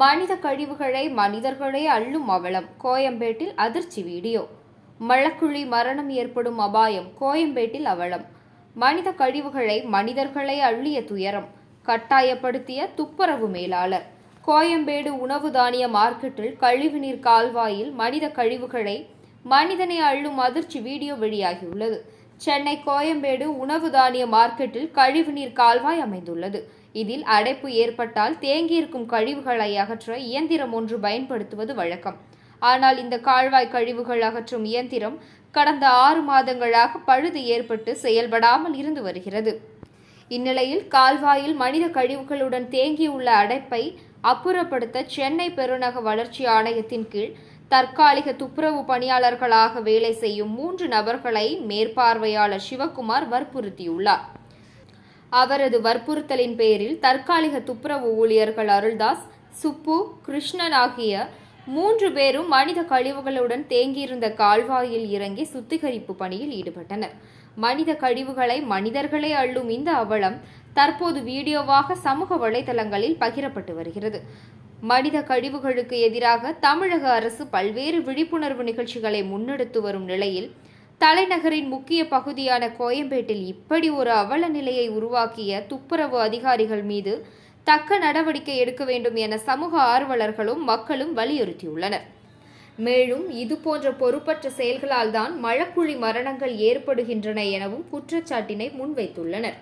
மனித கழிவுகளை மனிதர்களே அள்ளும் அவலம். கோயம்பேட்டில் அதிர்ச்சி வீடியோ. மழக்குழி மரணம் ஏற்படும் அபாயம். கோயம்பேட்டில் அவலம். மனித கழிவுகளை மனிதர்களே அள்ளிய துயரம். கட்டாயப்படுத்திய துப்புரவு மேலாளர். கோயம்பேடு உணவு தானிய மார்க்கெட்டில் கழிவுநீர் கால்வாயில் மனித கழிவுகளை மனிதனை அள்ளும் அதிர்ச்சி வீடியோ வெளியாகியுள்ளது. சென்னை கோயம்பேடு உணவு தானிய மார்க்கெட்டில் கழிவுநீர் கால்வாய் அமைந்துள்ளது. இதில் அடைப்பு ஏற்பட்டால் தேங்கியிருக்கும் கழிவுகளை அகற்ற இயந்திரம் ஒன்று பயன்படுத்துவது வழக்கம். ஆனால் இந்த கால்வாய் கழிவுகள் அகற்றும் இயந்திரம் கடந்த ஆறு மாதங்களாக பழுது ஏற்பட்டு செயல்படாமல் இருந்து வருகிறது. இந்நிலையில் கால்வாயில் மனித கழிவுகளுடன் தேங்கியுள்ள அடைப்பை அப்புறப்படுத்த சென்னை பெருநக வளர்ச்சி ஆணையத்தின் கீழ் தற்காலிக துப்புரவு பணியாளர்களாக வேலை செய்யும் மூன்று நபர்களை மேற்பார்வையாளர் சிவக்குமார் வற்புறுத்தியுள்ளார். அவரது வற்புறுத்தலின் பேரில் தற்காலிக துப்புரவு ஊழியர்கள் அருள்தாஸ் சுப்பு கிருஷ்ணன் ஆகிய மூன்று பேரும் மனித கழிவுகளுடன் தேங்கியிருந்த கால்வாயில் இறங்கி சுத்திகரிப்பு பணியில் ஈடுபட்டனர். மனித கழிவுகளை மனிதர்களே அள்ளும் இந்த அவலம் தற்போது வீடியோவாக சமூக வலைதளங்களில் பகிரப்பட்டு வருகிறது. மனித கழிவுகளுக்கு எதிராக தமிழக அரசு பல்வேறு விழிப்புணர்வு நிகழ்ச்சிகளை முன்னெடுத்து வரும் நிலையில் தலைநகரின் முக்கிய பகுதியான கோயம்பேட்டில் இப்படி ஒரு அவல நிலையை உருவாக்கிய துப்புரவு அதிகாரிகள் மீது தக்க நடவடிக்கை எடுக்க வேண்டும் என சமூக ஆர்வலர்களும் மக்களும் வலியுறுத்தியுள்ளனர். மேலும் இதுபோன்ற பொறுப்பற்ற செயல்களால் தான் மழக்குழி மரணங்கள் ஏற்படுகின்றன எனவும் குற்றச்சாட்டினை முன்வைத்துள்ளனர்.